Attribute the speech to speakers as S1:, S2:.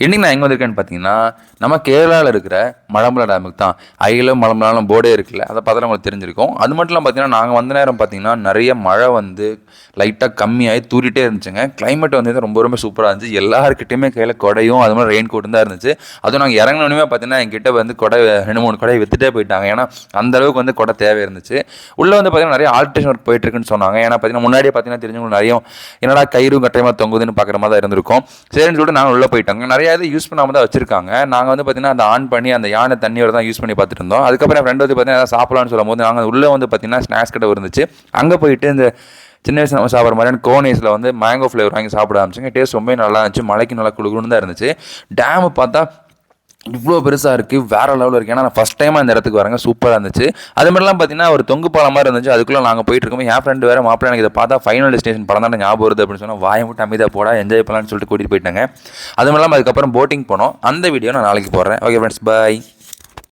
S1: இன்னைக்கு நான் எங்கே வந்திருக்கேன்னு பார்த்தீங்கன்னா நம்ம கேரளாவில் இருக்கிற மலம்புலா டேமுக்கு தான். அயிலும் மலம்புலாலும் போர்டே இருக்குல்ல அதை பார்த்தா உங்களுக்கு தெரிஞ்சிருக்கும். அது மட்டும் இல்லாமல் பார்த்தீங்கன்னா நாங்கள் வந்த நேரம் பார்த்தீங்கன்னா நிறைய மழை வந்து லைட்டாக கம்மியாகி தூரிட்டே இருந்துச்சுங்க. கிளைமேட் வந்து ரொம்ப ரொம்ப சூப்பராக இருந்துச்சு. எல்லாருக்கிட்டையுமே கையில் கொடையும் அது மாதிரி ரெயின் கோட்டும் தான் இருந்துச்சு. அதுவும் நாங்கள் இறங்கினோடனே பார்த்தீங்கன்னா எங்கிட்ட வந்து கொடை ரெண்டு மூணு கொடையை வித்துட்டே போயிட்டாங்க. ஏன்னா அந்தளவுக்கு வந்து கொடை தேவை இருந்துச்சு. உள்ளே வந்து பார்த்தீங்கன்னா நிறைய ஆல்ட்ரேஷன் ஒர்க் போயிட்டுருக்குன்னு சொன்னாங்க. ஏன்னா பார்த்தீங்கன்னா முன்னாடியே பார்த்தீங்கன்னா தெரிஞ்சவங்க நிறைய என்னடா கயிறும் கட்டையமாக தொங்குதுன்னு பார்க்குற மாதிரி தான் இருந்திருக்கும். சரின்னு சொல்லிட்டு நாங்கள் உள்ளே போயிட்டாங்க. நிறைய இது யூஸ் பண்ணாமல் தான் வச்சிருக்காங்க. நாங்கள் வந்து பார்த்தீங்கன்னா அந்த ஆன் பண்ணி அந்த யானை தண்ணியோட தான் யூஸ் பண்ணி பார்த்துட்டு இருந்தோம் அதுக்கப்புறம் என் ஃப்ரெண்ட் வந்து பார்த்தீங்கன்னா ஏதாவது சாப்பிடலாம்னு சொல்லும் போது நாங்கள் உள்ளே வந்து பார்த்தீங்கன்னா ஸ்நாக்ஸ் கடை இருந்துச்சு அங்கே போயிட்டு இந்த சின்ன வயசு நம்ம சாப்பிட்ற மாதிரியான கோனேஸில் வந்து மேங்கோ ஃப்ளேவர் வாங்கி சாப்பிட ஆரம்பிச்சுங்க. டேஸ்ட் ரொம்ப நல்லா இருந்துச்சு. மலைக்கு நல்லா குழுகுன்னு தான் இருந்துச்சு. டேமு பார்த்தா இவ்வளோ பெருசாக இருக்குது வேறு லெவலில் இருக்குது ஏன்னா நான் ஃபஸ்ட் டைமாக அந்த இடத்துக்கு வரேங்க. சூப்பராக இருந்துச்சு. அது மாதிரிலாம் பார்த்தீங்கன்னா ஒரு தொங்கு பாலம் மாதிரி இருந்துச்சு. அதுக்குள்ளே நாங்கள் போயிட்டு இருக்கோம் என் ஃப்ரெண்டு வேறு மாப்பிள்ளை எனக்கு இதை பார்த்தா ஃபைனல் டெஸ்டினேஷன் படம் தான் ஞாபகம் வருது அப்படின்னு சொன்னால் வாயை விட்டு அமைதியாக போடா என்ஜாய் பண்ணலான்னு சொல்லிட்டு கூட்டிகிட்டு போயிட்டாங்க. அது மாதிரிலாம் அதுக்கப்புறம் போட்டிங் போனோம். அந்த வீடியோ நான் நாளைக்கு போடுறேன். Okay friends bye